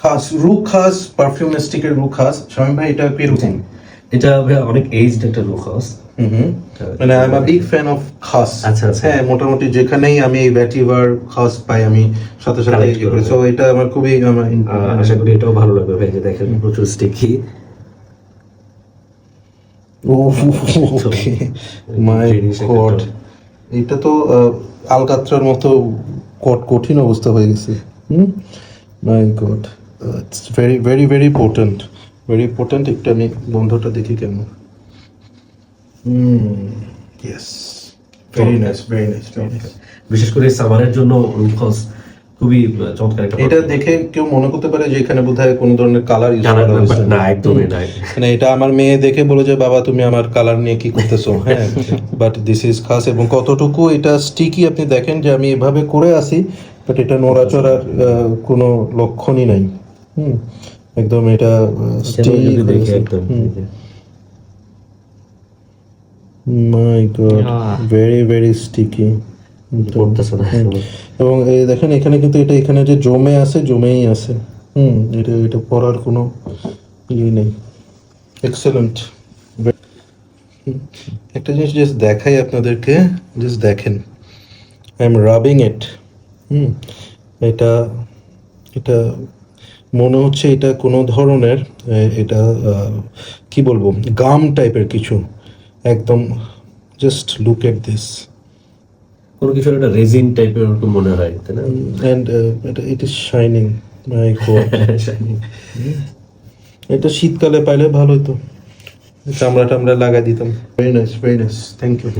খাস রু খাস পারফিউমিস্টিকের রু খাস শামিম ভাই এটা কীরকম এটা অনেক এইজড একটা হুম। মানে I am a big fan of খাস। আচ্ছা, আচ্ছা। হ্যাঁ মোটামুটি যেখানেই আমি এই ভ্যাটিভার খাস পাই আমি সাথে সাথে ইয়ে করি। সো এটা আমার খুবই আশা করি এটাও ভালো লাগবে ভাই যে দেখেন প্রচুর স্টিকি ওকে। মাই জিনিস গড এটা তো আলকাত্রার মতো কঠিন অবস্থা হয়ে গেছে। হুম? My god it's very very very potent very potent একটু আমি বন্ধটা দেখি কেমন yes very nice very nice বিশেষ করে সামারের জন্য লুক খুবই চমৎকার একটা এটা দেখে কেউ মনে করতে পারে যে এখানে বোধহয় কোনো ধরনের কালার ইউজ করা হয়েছে। না একদমই না। মানে এটা আমার মেয়ে দেখে বলে যে বাবা তুমি আমার কালার নিয়ে কি করতেছো? হ্যাঁ বাট দিস ইজ খাস এবং কতটুকু এটা স্টিকি আপনি দেখেন যে আমি এভাবে করে আসি বাট এটা নড়াচড়ার কোনো লক্ষণই নাই। হুম একদম এটা যদি দেখি একদম my god very very sticky এবং দেখেন এখানে কিন্তু এটা এখানে যে জমে আছে জমেই আছে। হুম এটা এটা পড়ার কোনো ইয়ে নেই। এক্সেলেন্ট একটা জিনিস জাস্ট দেখাই আপনাদেরকে জাস্ট দেখেন। I am rubbing it hmm এটা এটা মনে হচ্ছে এটা কোনো ধরনের এটা কি বলব গাম টাইপের কিছু একদম জাস্ট লুক এট দিস কোনো কিছু একটা রেজিন টাইপের ওরকম মনে হয় তাই না? অ্যান্ড এটা ইট ইজ শাইনিং মাই. এটা শীতকালে পাইলে ভালো হতো চামড়া টামড়া লাগাই দিতাম। Very nice very nice thank you.